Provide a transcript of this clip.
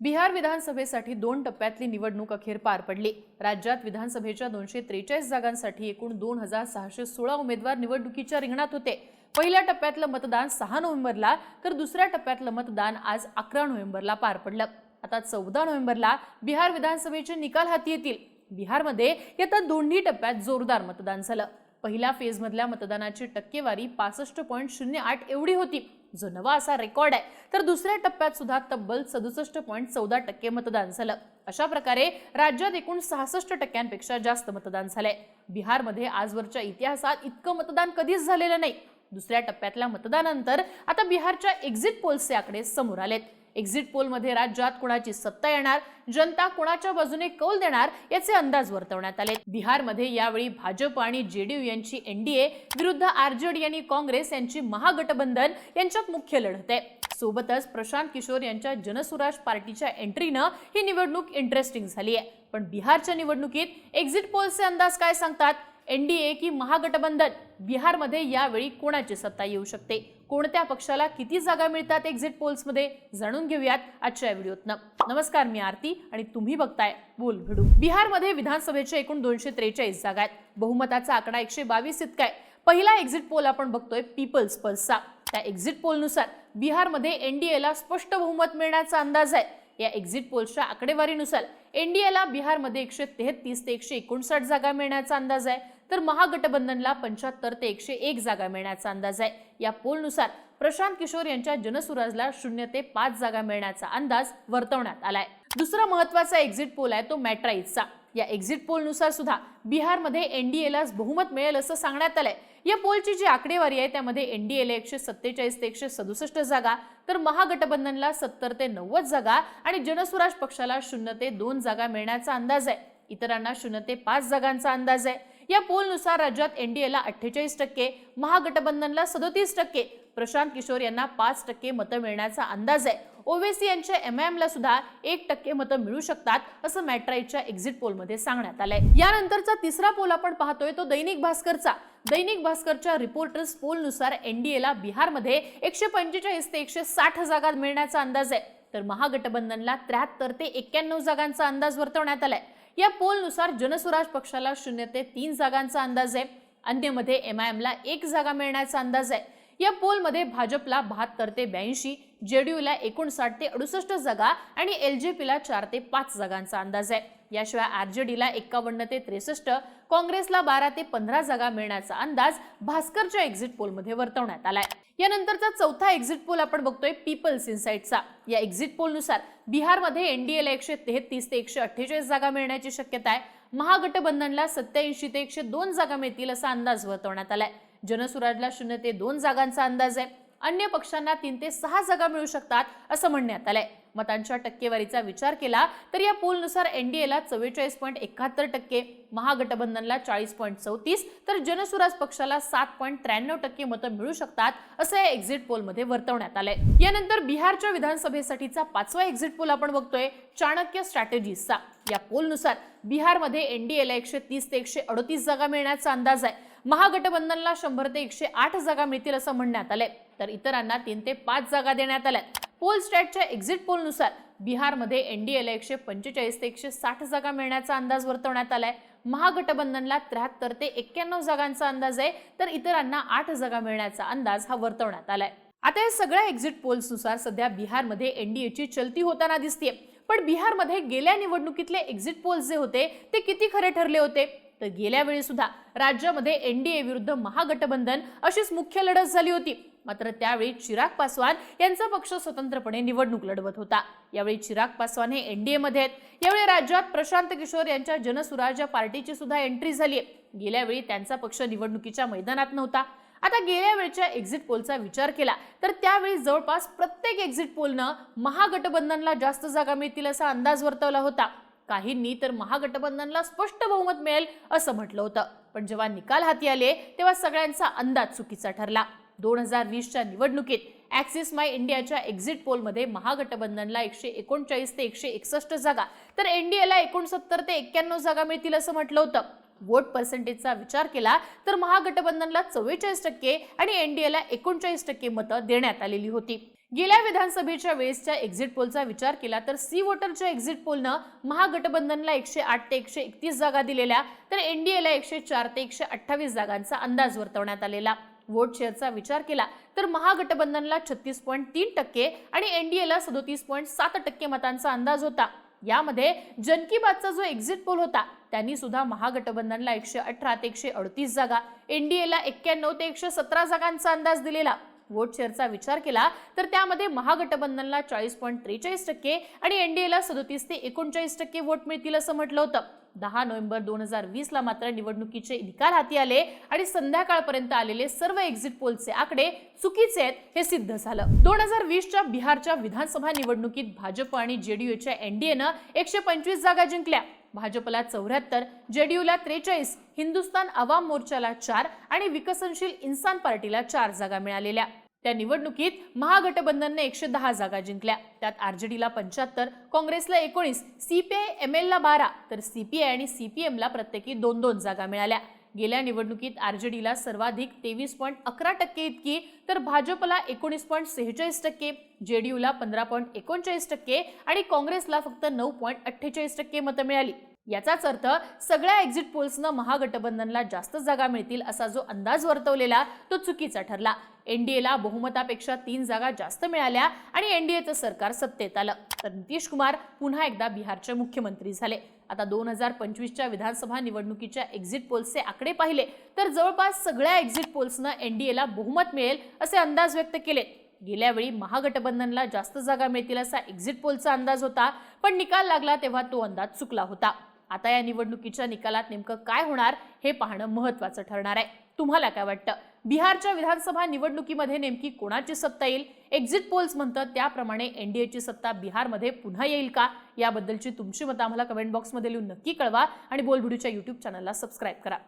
बिहार विधानसभेसाठी दोन टप्प्यातली निवडणूक अखेर पार पडली. राज्यात विधानसभेच्या दोनशे त्रेचाळीस जागांसाठी एकूण दोन हजार सहाशे सोळा उमेदवार निवडणुकीच्या रिंगणात होते. पहिल्या टप्प्यातलं मतदान सहा नोव्हेंबरला तर दुसऱ्या टप्प्यातलं मतदान आज अकरा नोव्हेंबरला पार पडलं. आता चौदा नोव्हेंबरला बिहार विधानसभेचे निकाल हाती येतील. बिहारमध्ये येत्या दोन्ही टप्प्यात जोरदार मतदान झालं. पहिल्या फेजमधल्या मतदानाची टक्केवारी पासष्ट पॉईंट शून्य आठ एवढी होती. जो नवा असा रेकॉर्ड आहे तर दुसऱ्या टप्प्यात सुद्धा तब्बल सदुसष्ट पॉईंट चौदा टक्के मतदान झालं. अशा प्रकारे राज्यात एकूण सहासष्ट टक्क्यांपेक्षा जास्त मतदान झालंय. बिहारमध्ये आजवरच्या इतिहासात इतकं मतदान कधीच झालेलं नाही. दुसऱ्या टप्प्यातल्या मतदानानंतर आता बिहारच्या एक्झिट पोल्सचे आकडे समोर आलेत. एक्झिट पोलमध्ये राज्यात कुणाची सत्ता येणार? जनता कुणाच्या बाजूने कौल देणार? याचे अंदाज वर्तवण्यात आले. बिहारमध्ये यावेळी भाजप आणि जेडीयू यांची एनडीए विरुद्ध आरजेडी आणि काँग्रेस यांची महागठबंधन यांच्यात मुख्य लढत आहे. सोबतच प्रशांत किशोर यांच्या जनसुराज पार्टीच्या एंट्रीनं ही निवडणूक इंटरेस्टिंग झाली आहे. पण बिहारच्या निवडणुकीत एक्झिट पोलचे अंदाज काय सांगतात? एन डी ए की महागठबंधन बिहारमध्ये यावेळी कोणाची सत्ता येऊ शकते? कोणत्या पक्षाला किती जागा मिळतात एक्झिट पोल्समध्ये जाणून घेऊयात आजच्या व्हिडिओतनं. नमस्कार मी आरती आणि तुम्ही बघताय बोल घडू. बिहारमध्ये विधानसभेच्या एकूण दोनशे त्रेचाळीस जागा आहेत. बहुमताचा आकडा एकशे बावीस इतका आहे. पहिला एक्झिट पोल आपण बघतोय पीपल्स पल्सचा त्या एक्झिट पोलनुसार बिहारमध्ये एनडीएला स्पष्ट बहुमत मिळण्याचा अंदाज आहे. या एक्झिट पोलच्या आकडेवारीनुसार एनडीएला बिहारमध्ये एकशे तेहतीस ते एकशे एकोणसाठ जागा मिळण्याचा अंदाज आहे. तर महागठबंधनला पंच्याहत्तर ते एकशे एक जागा मिळण्याचा अंदाज आहे. या पोलनुसार प्रशांत किशोर यांच्या जनसुराजला शून्य ते पाच जागा मिळण्याचा अंदाज वर्तवण्यात आलाय. दुसरा महत्त्वाचा एक्झिट पोल आहे तो मॅट्राईजचा या एक्झिट पोलनुसार सुद्धा बिहारमध्ये एनडीएलाच बहुमत मिळेल असं सांगण्यात आलंय. या पोलची जी आकडेवारी आहे त्यामध्ये एनडीएला एकशे सत्तेचाळीस ते एकशे सदुसष्ट जागा तर महागठबंधनला सत्तर ते नव्वद जागा आणि जनसुराज पक्षाला शून्य ते दोन जागा मिळण्याचा अंदाज आहे. इतरांना शून्य ते पाच जागांचा अंदाज आहे. या पोलनुसार राज्यात एनडीएला अठ्ठेचाळीस टक्के महागठबंधनला सदोतीस टक्के प्रशांत किशोर यांना पाच टक्के मतं मिळण्याचा अंदाज आहे. ओवेसी यांच्या एम आय एमला सुद्धा एक टक्के मतं मिळू शकतात असं मॅट्राईटच्या एक्झिट पोलमध्ये सांगण्यात आलंय. यानंतरचा तिसरा पोल आपण पाहतोय तो दैनिक भास्करचा. दैनिक भास्करच्या रिपोर्टर्स पोलनुसार एनडीएला बिहारमध्ये एकशे पंचेचाळीस ते एकशे साठ जागा मिळण्याचा अंदाज आहे. तर महागठबंधनला त्र्याहत्तर ते एक्क्याण्णव जागांचा अंदाज वर्तवण्यात आलाय. या पोलनुसार जनसुराज पक्षाला शून्य ते तीन जागांचा अंदाज आहे. अन्यमध्ये एम आय एमला एक जागा मिळण्याचा अंदाज आहे. या पोलमध्ये भाजपला बहात्तर ते ब्याऐंशी जेडीयूला एकोणसाठ ते अडुसष्ट जागा आणि एल जे पीला चार ते पाच जागांचा अंदाज आहे. याशिवाय आरजेडीला एक्कावन्न ते त्रेसष्ट काँग्रेसला बारा ते पंधरा जागा मिळण्याचा अंदाज भास्करच्या एक्झिट पोलमध्ये वर्तवण्यात आलाय. यानंतरचा चौथा एक्झिट पोल आपण बघतोय पीपल्स इन्साइटचा या एक्झिट पोलनुसार बिहारमध्ये एनडीएला एकशे तेहतीस ते एकशे अठ्ठेचाळीस जागा मिळण्याची शक्यता आहे. महागठबंधनला सत्याऐंशी ते एकशे दोन जागा मिळतील असा अंदाज वर्तवण्यात आलाय. जनसुराजला शून्य ते दोन जागांचा अंदाज आहे. अन्य पक्षांना तीन ते सहा जागा मिळू शकतात असं म्हणण्यात आलंय. मतांच्या टक्केवारीचा विचार केला तर या पोलनुसार एनडीएला चव्वेचाळीस पॉईंट एकाहत्तर टक्के महागठबंधनला चाळीस पॉईंट चौतीस तर जनसुराज पक्षाला सात पॉईंट त्र्याण्णव टक्के मतं मिळू शकतात असं या एक्झिट पोलमध्ये वर्तवण्यात आलंय. यानंतर बिहारच्या विधानसभेसाठीचा पाचवा एक्झिट पोल आपण बघतोय चाणक्य स्ट्रॅटेजीजचा या पोलनुसार बिहारमध्ये एनडीएला एकशे तीस ते एकशे अडतीस जागा मिळण्याचा अंदाज आहे. महागठबंधनला शंभर ते एकशे आठ जागा मिळतील असं म्हणण्यात आलंय. तर इतरांना तीन ते पाच जागा देण्यात आल्यात. पोल स्टॅटच्या एक्झिट पोलनुसार बिहारमध्ये एनडीएला एकशे पंचेचाळीस ते एकशे साठ जागा मिळण्याचा अंदाज वर्तवण्यात आलाय. महागठबंधनला त्र्याहत्तर ते एक्क्याण्णव जागांचा अंदाज आहे तर इतरांना आठ जागा मिळण्याचा अंदाज हा वर्तवण्यात आलाय. आता या सगळ्या एक्झिट पोल्सनुसार सध्या बिहारमध्ये एनडीएची चलती होताना दिसतीये. पण बिहारमध्ये गेल्या निवडणुकीतले एक्झिट पोल्स जे होते ते किती खरे ठरले होते? तर गेल्या वेळी सुद्धा राज्यामध्ये एनडीए विरुद्ध महागठबंधन अशीच मुख्य लढत झाली होती. मात्र त्यावेळी चिराग पासवान यांचा पक्ष स्वतंत्रपणे निवडणूक लढवत होता. यावेळी चिराग पासवान हे एनडीए मध्ये आहेत. यावेळी राज्यात प्रशांत किशोर यांच्या जनसुराज या पार्टीची सुद्धा एंट्री झाली आहे गेल्या वेळी त्यांचा पक्ष निवडणुकीच्या मैदानात नव्हता. आता गेल्या वेळच्या एक्झिट पोलचा विचार केला तर त्यावेळी जवळपास प्रत्येक एक्झिट पोलनं महागठबंधनला जास्त जागा मिळतील असा अंदाज वर्तवला होता. काहींनी तर महागठबंधनला स्पष्ट बहुमत मिळेल असं म्हटलं होतं. पण जेव्हा निकाल हाती आले तेव्हा सगळ्यांचा अंदाज चुकीचा ठरला. दोन हजार वीसच्या निवडणुकीत ॲक्सिस माय इंडियाच्या एक्झिट पोलमध्ये महागठबंधनला एकशे एकोणचाळीस ते एकशे एकसष्ट जागा तर एनडीएला एकोणसत्तर ते एक्क्याण्णव जागा मिळतील असं म्हटलं होतं. वोट पर्सेंटेजचा विचार केला तर महागठबंधनला चव्वेचाळीस टक्के आणि एनडीएला एकोणचाळीस टक्के मतं देण्यात आलेली होती. गेल्या विधानसभेच्या वेळेसच्या एक्झिट पोलचा विचार केला तर सी वोटरच्या एक्झिट पोलनं महागठबंधनला एकशे आठ ते एकशे एकतीस जागा दिलेल्या तर एनडीएला एकशे चार ते एकशे अठ्ठावीस जागांचा अंदाज वर्तवण्यात आलेला. वोट शेअरचा विचार केला तर महागठबंधनला छत्तीस पॉईंट तीन टक्के आणि एनडीएला सदोतीस पॉईंट सात टक्के मतांचा अंदाज होता. यामध्ये जन की बातचा जो एक्झिट पोल होता त्यांनी सुद्धा महागठबंधनला एकशे अठरा ते एकशे अडतीस जागा एनडीएला एक्क्याण्णव ते एकशे सतरा जागांचा अंदाज दिलेला. वोट शेअरचा विचार केला तर त्यामध्ये महागठबंधनला चाळीस पॉईंट त्रेचाळीस टक्के आणि एनडीएला सदोतीस ते एकोणचाळीस टक्के वोट मिळतील असं म्हटलं होतं. दहा नोव्हेंबर दोन हजार वीसला मात्र निवडणुकीचे निकाल हाती आले आणि संध्याकाळपर्यंत आलेले सर्व एक्झिट पोलचे आकडे चुकीचे आहेत हे सिद्ध झालं. दोन हजार वीसच्या बिहारच्या विधानसभा निवडणुकीत भाजप आणि जेडीयूच्या एनडीएनं एकशे पंचवीस जागा जिंकल्या. भाजपला चौऱ्याहत्तर जेडीयूला त्रेचाळीस हिंदुस्थान आवाम मोर्चाला चार आणि विकसनशील इन्सान पार्टीला चार जागा मिळालेल्या. त्या निवडणुकीत महागठबंधनने एकशे दहा जागा जिंकल्या. त्यात आरजेडीला पंच्याहत्तर काँग्रेसला एकोणीस सीपीआय एम एलला बारा तर सीपीआय आणि सीपीएमला प्रत्येकी दोन दोन जागा मिळाल्या. गेल्या निवडणुकीत आरजेडीला सर्वाधिक तेवीस पॉईंट अकरा टक्के इतकी तर भाजपला एकोणीस पॉईंट सेहेचाळीस टक्के जेडीयूला पंधरा पॉईंट एकोणचाळीस टक्के आणि काँग्रेसला फक्त नऊ पॉईंट अठ्ठेचाळीस टक्के मतं मिळाली. याचाच अर्थ सगळ्या एक्झिट पोल्सनं महागठबंधनला जास्त जागा मिळतील असा जो अंदाज वर्तवलेला तो चुकीचा ठरला. एनडीएला बहुमतापेक्षा तीन जागा जास्त मिळाल्या आणि एनडीएचं सरकार सत्तेत आलं. तर नितीश कुमार पुन्हा एकदा बिहारचे मुख्यमंत्री झाले. आता दोन हजार पंचवीसच्या विधानसभा निवडणुकीच्या एक्झिट पोल्सचे आकडे पाहिले तर जवळपास सगळ्या एक्झिट पोल्सनं एनडीएला बहुमत मिळेल असे अंदाज व्यक्त केले. गेल्या वेळी महागठबंधनला जास्त जागा मिळतील असा एक्झिट पोलचा अंदाज होता पण निकाल लागला तेव्हा तो अंदाज चुकला होता. आता या निवडणुकीच्या निकालात नेमकं काय होणार हे पाहणं महत्वाचं ठरणार आहे. तुम्हाला काय वाटतं? बिहारच्या विधानसभा निवडणुकीमध्ये नेमकी कोणाची सत्ता येईल? एक्झिट पोल्स म्हणतात त्याप्रमाणे एनडीएची सत्ता बिहारमध्ये पुन्हा येईल का? याबद्दलची तुमची मतं आम्हाला कमेंट बॉक्समध्ये लिहून नक्की कळवा आणि बोलबुडीच्या युट्यूब चॅनलला सबस्क्राईब करा.